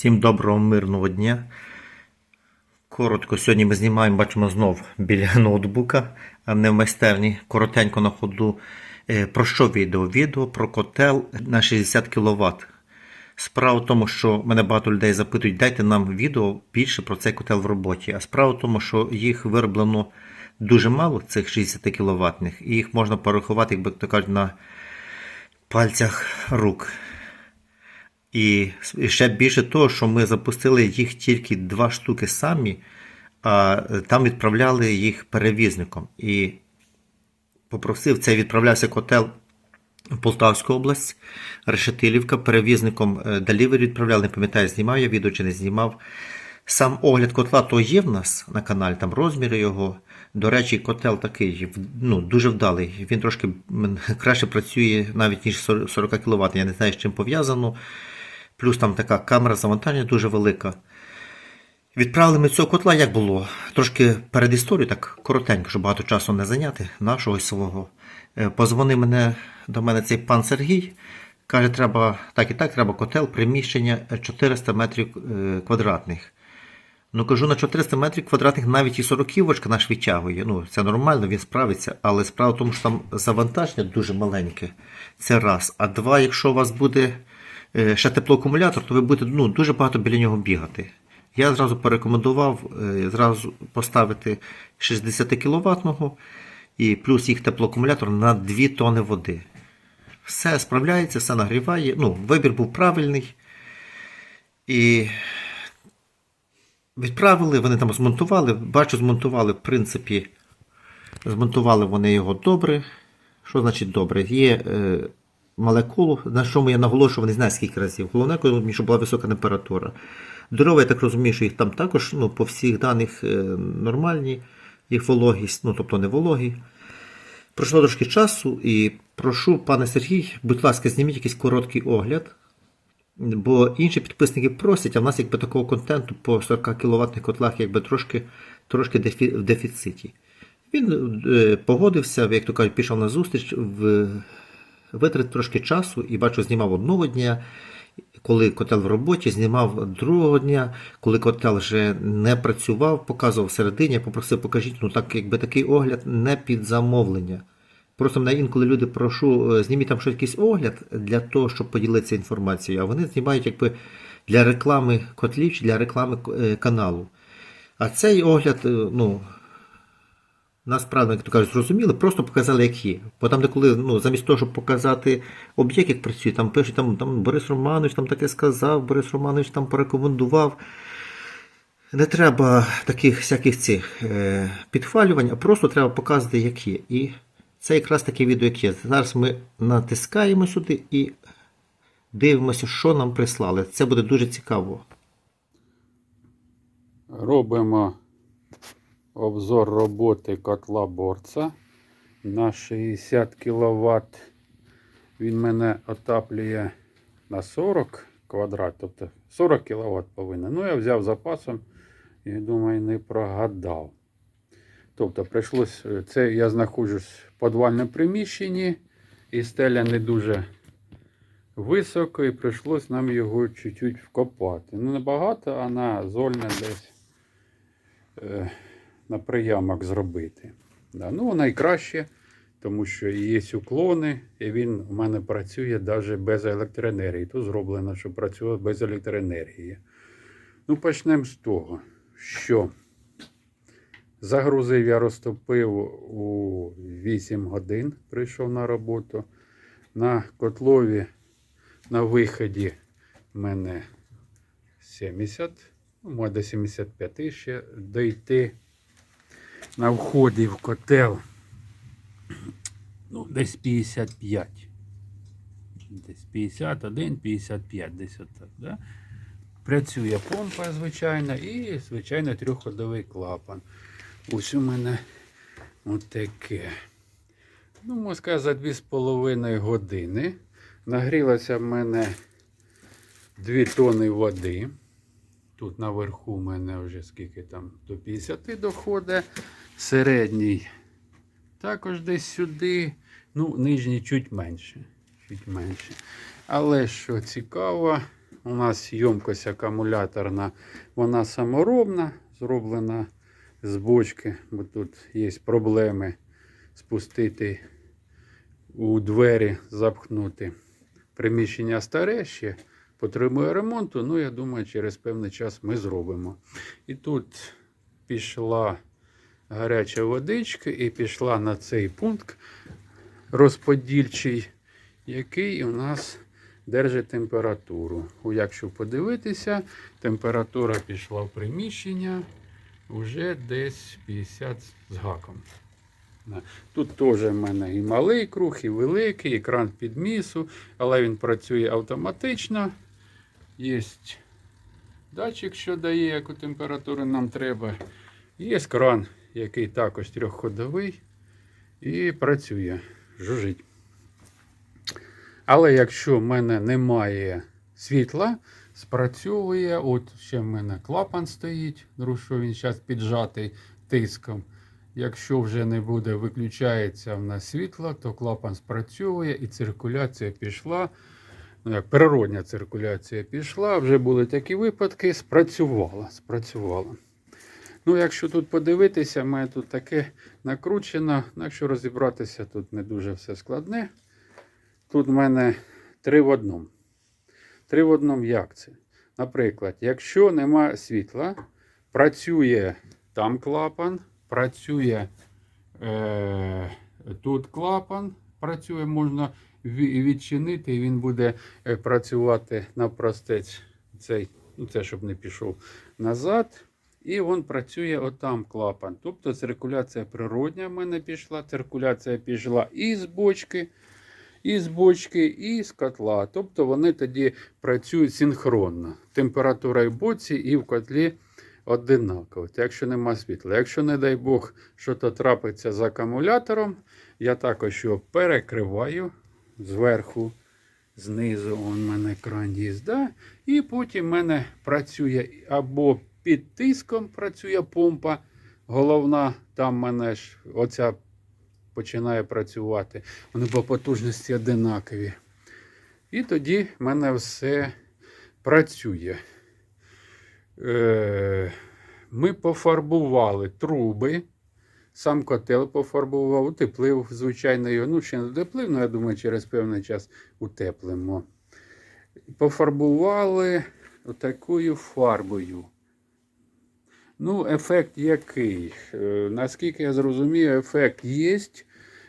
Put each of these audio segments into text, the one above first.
Всім доброго мирного дня. Коротко, сьогодні ми знімаємо, бачимо знов біля ноутбука, а не в майстерні. Коротенько на ходу. Е, Про що відео? Відео про котел на 60 кВт. Справа в тому, що мене багато людей запитують, дайте нам відео більше про цей котел в роботі. А справа в тому, що їх вироблено дуже мало, цих 60 кВт, і їх можна порахувати, як би то кажуть, на пальцях рук. І ще більше того, що ми запустили їх тільки два штуки самі, а там відправляли їх перевізником. І попросив, це відправлявся котел Полтавську область, Решетилівка, перевізником Delivery відправляли, не пам'ятаю, знімав я відео чи не знімав. Сам огляд котла то є в нас на каналі, там розміри його. До речі, котел такий ну, дуже вдалий. Він трошки краще працює навіть ніж 40 кВт. Я не знаю, з чим пов'язано. Плюс там така камера завантаження дуже велика. Відправили ми цього котла, як було? Трошки перед історією, так коротенько, щоб багато часу не зайняти, нашого і свого. Е, Позвонив мене до мене цей пан Сергій. Каже, треба так і так, треба котел, приміщення е, 400 метрів е, квадратних. Ну кажу, на 400 метрів квадратних навіть і 40-вочка наш відтягує. Ну, це нормально, він справиться. Але справа в тому, що там завантаження дуже маленьке. Це раз. А два, якщо у вас буде ще теплоакумулятор, то ви будете ну, дуже багато біля нього бігати. Я зразу порекомендував е, зразу поставити 60 кВт і плюс їх теплоакумулятор на 2 тони води. Все справляється, все нагріває. Ну, вибір був правильний. І відправили, вони там змонтували. Бачу, змонтували, в принципі, змонтували вони його добре. Що значить добре? Є е, мале коло, на чому я наголошував, не знаю скільки разів. Головне, коли- щоб була висока температура. Дрова, я так розумію, що їх там також ну, по всіх даних е, нормальні, їх вологість, ну тобто не вологі. Пройшло трошки часу і прошу, пане Сергій, будь ласка, зніміть якийсь короткий огляд. Бо інші підписники просять, а в нас якби такого контенту по 40 кВт котлах якби трошки, трошки дефі- в дефіциті. Він е, погодився, як то кажуть, пішов на зустріч, в, витратив трошки часу і бачу, знімав одного дня, коли котел в роботі, знімав другого дня, коли котел вже не працював, показував всередині, я попросив, покажіть, ну так, якби такий огляд не під замовлення. Просто мене інколи люди прошу, е, зніміть там щось якийсь огляд для того, щоб поділитися інформацією, а вони знімають якби для реклами котлів чи для реклами е, каналу. А цей огляд, е, ну, нас правильно, як то кажуть, зрозуміли, просто показали, як є. Бо там, де коли, ну, замість того, щоб показати об'єкт, як працює, там пишуть, там, там Борис Романович там таке сказав, Борис Романович там порекомендував. Не треба таких всяких цих е, підхвалювань, а просто треба показувати, як є. І це якраз таке відео, як є. Зараз ми натискаємо сюди і дивимося, що нам прислали. Це буде дуже цікаво. Робимо обзор роботи котла борца на 60 кВт. Він мене отаплює на 40 квадрат, тобто 40 кВт повинен. Ну, я взяв запасом і думаю, не прогадав. Тобто, прийшлось, це я знаходжусь в подвальному приміщенні, і стеля не дуже високо, і прийшлось нам його чуть-чуть вкопати. Ну, не багато, а на зольне десь е, на приямок зробити. Да. Ну, найкраще, тому що є уклони, і він у мене працює навіть без електроенергії. Тут зроблено, що працює без електроенергії. Ну, почнемо з того, що загрузив я розтопив у 8 годин, прийшов на роботу. На котлові на виході в мене 70, ну, може до 75 ще дойти. На вході в котел ну, десь 55. Десь 51, 55, десь отак. Да? Працює помпа, звичайно, і, звичайно, трьохходовий клапан. Ось у мене отаке. Ну, можна за 2,5 години. Нагрілося в мене 2 тони води. Тут наверху в мене вже скільки там до 50 доходить. Середній також десь сюди. Ну, нижній чуть менше. Чуть менше. Але що цікаво, У нас ємкость акумуляторна, вона саморобна, зроблена з бочки, бо тут є проблеми спустити у двері, запхнути. Приміщення старе ще потребує ремонту. Ну, я думаю, через певний час ми зробимо. І тут пішла гаряча водичка і пішла на цей пункт розподільчий, який у нас держить температуру. Якщо подивитися, температура пішла в приміщення вже десь 50 з гаком. Тут теж в мене і малий круг, і великий, екран підмісу, але він працює автоматично. Є датчик, що дає, яку температуру нам треба. Є кран, який також трьохходовий і працює, жужить. Але якщо в мене немає світла, спрацьовує, от ще в мене клапан стоїть, що він зараз піджатий тиском. Якщо вже не буде, виключається в нас світло, то клапан спрацьовує і циркуляція пішла. Ну, як природня циркуляція пішла, вже були такі випадки, спрацювала. спрацювала. Ну, якщо тут подивитися, мене тут таке накручено. Ну, якщо розібратися, тут не дуже все складне. Тут в мене три в одному. Три в одному як це? Наприклад, якщо нема світла, працює там клапан, працює е, тут клапан, працює, можна відчинити, і він буде е, працювати навпростець. Цей, ну це щоб не пішов назад. І він працює отам клапан. Тобто циркуляція природня в мене пішла, циркуляція пішла і з бочки, і бочки, і з котла. Тобто вони тоді працюють синхронно. Температура і в боці, і в котлі одинаково. Якщо нема світла. Якщо, не дай Бог, що то трапиться з акумулятором, я також його перекриваю зверху, знизу. У мене кран є. І потім в мене працює або під тиском працює помпа головна, там мене ж оця починає працювати. Вони по потужності одинакові. І тоді мене все працює. Е, Ми пофарбували труби. Сам котел пофарбував, утеплив, звичайно, його. Ну, ще не утеплив, але я думаю, через певний час утеплимо. Пофарбували такою фарбою. Ну, ефект який? Е, Наскільки я зрозумію, ефект є.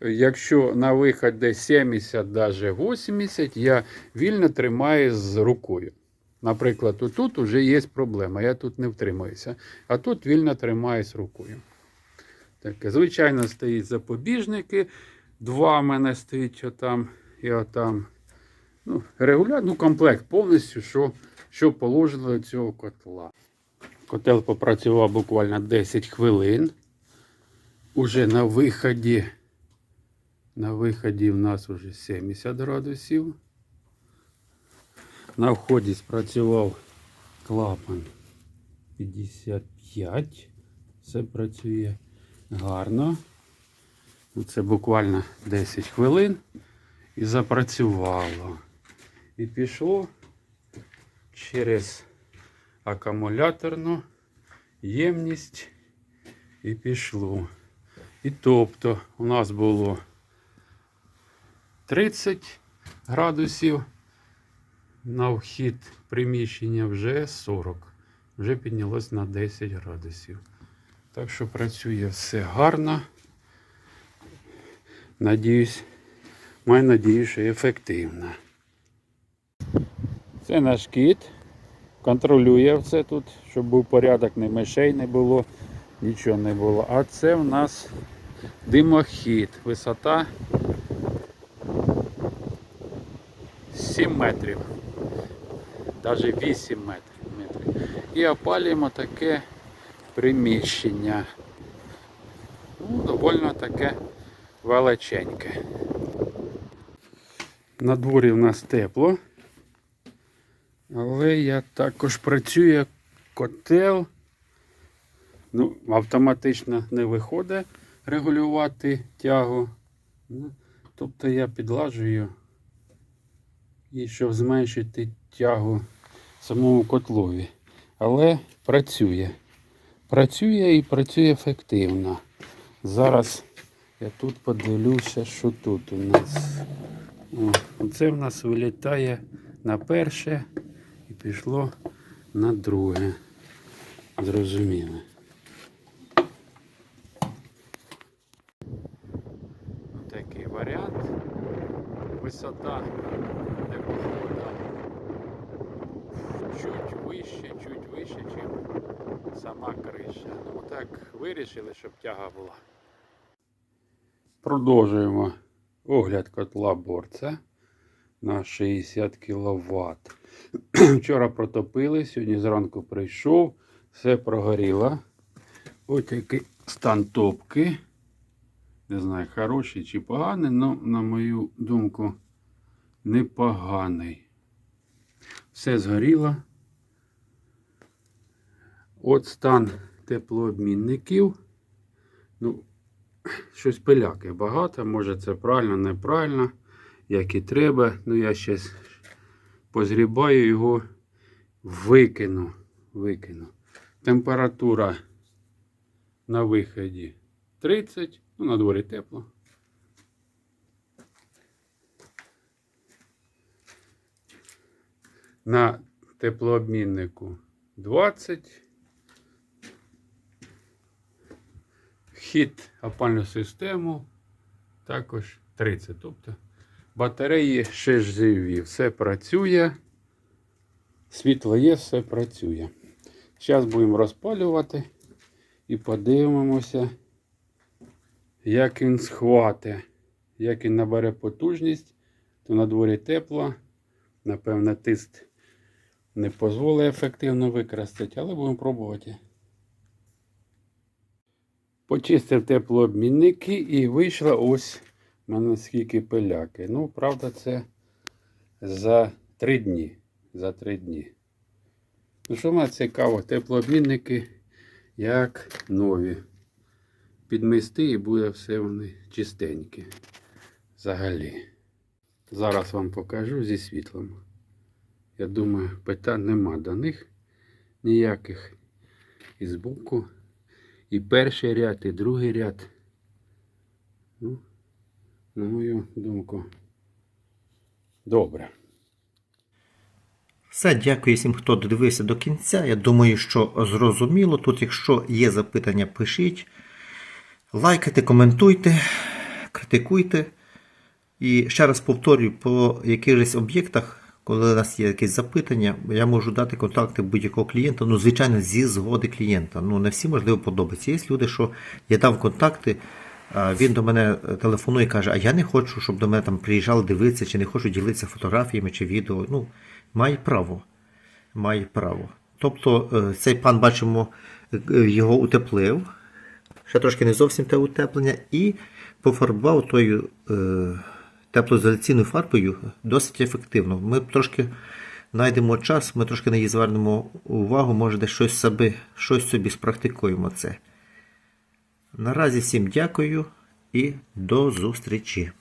Якщо на виход десь 70, навіть 80, я вільно тримаю з рукою. Наприклад, тут вже є проблема, я тут не втримуюся, а тут вільно тримаюсь рукою. Таке, звичайно, стоїть запобіжники. Два в мене стоїть отам і отам. Ну, регулярно, ну, комплект повністю, що, що положено до цього котла. Котел попрацював буквально 10 хвилин. Уже на виході. На виході в нас вже 70 градусів. На вході спрацював клапан 55. Все працює гарно. Ну, Це буквально 10 хвилин і запрацювало. І пішло через акумуляторну ємність і пішло. І тобто у нас було 30 градусів на вхід приміщення вже 40. Вже піднялось на 10 градусів. Так що працює все гарно. Надіюсь, маю надію, що ефективно. Це наш кіт. Контролює все тут, щоб був порядок, не мишей не було, нічого не було. А це в нас димохід. Висота 7 метрів. Навіть 8 метрів. І опалюємо таке приміщення. Ну, доволі таке величеньке. На дворі в нас тепло. Але я також працюю котел. Ну, автоматично не виходить регулювати тягу. Ну, Тобто я підлажую. І щоб зменшити тягу самому котлові. Але працює. Працює і працює ефективно. Зараз я тут подивлюся, що тут у нас. О, це в нас вилітає на перше і пішло на друге. Зрозуміло. Такий варіант. Висота непогода. Чуть вище, чуть вище, ніж сама криша. Ну так вирішили, щоб тяга була. Продовжуємо огляд котла борця на 60 кВт. Вчора протопили, сьогодні зранку прийшов, все прогоріло. Ось такий стан топки. Не знаю, хороший чи поганий, але, на мою думку, непоганий. Все згоріло. От стан теплообмінників. Ну, щось пиляки багато, може це правильно, неправильно, як і треба. Ну, я зараз позрібаю його, викину. викину. Температура на виході 30, ну, на дворі тепло. На теплообміннику 20. Вхід опальну систему також 30. Тобто батареї 6 живі. Все працює. Світло є, все працює. Зараз будемо розпалювати і подивимося, як він схватить, як він набере потужність, то на дворі тепло. Напевно, тиск не дозволить ефективно використати, але будемо пробувати. Почистив теплообмінники і вийшло ось в мене скільки пиляки. Ну, правда, це за три дні. За три дні. Ну, що мене цікаво, теплообмінники як нові. Підмести і буде все вони чистенькі. Взагалі. Зараз вам покажу зі світлом. Я думаю, питань нема до них ніяких. І збоку. І перший ряд, і другий ряд. Ну, на мою думку, добре. Все, дякую всім, хто додивився до кінця. Я думаю, що зрозуміло. Тут, якщо є запитання, пишіть. Лайкайте, коментуйте, критикуйте. І ще раз повторюю, по якихось об'єктах, коли у нас є якісь запитання, я можу дати контакти будь-якого клієнта, ну, звичайно, зі згоди клієнта. Ну, не всі можливо подобається. Є люди, що я дав контакти, він до мене телефонує і каже, а я не хочу, щоб до мене там приїжджали дивитися, чи не хочу ділитися фотографіями чи відео. Ну, має право. Має право. Тобто е, цей пан, бачимо, е, його утеплив. Ще трошки не зовсім те утеплення, і пофарбував тою е, теплоізоляційною фарбою досить ефективно. Ми трошки знайдемо час, ми трошки на її звернемо увагу, може десь щось собі, щось собі спрактикуємо це. Наразі всім дякую і до зустрічі.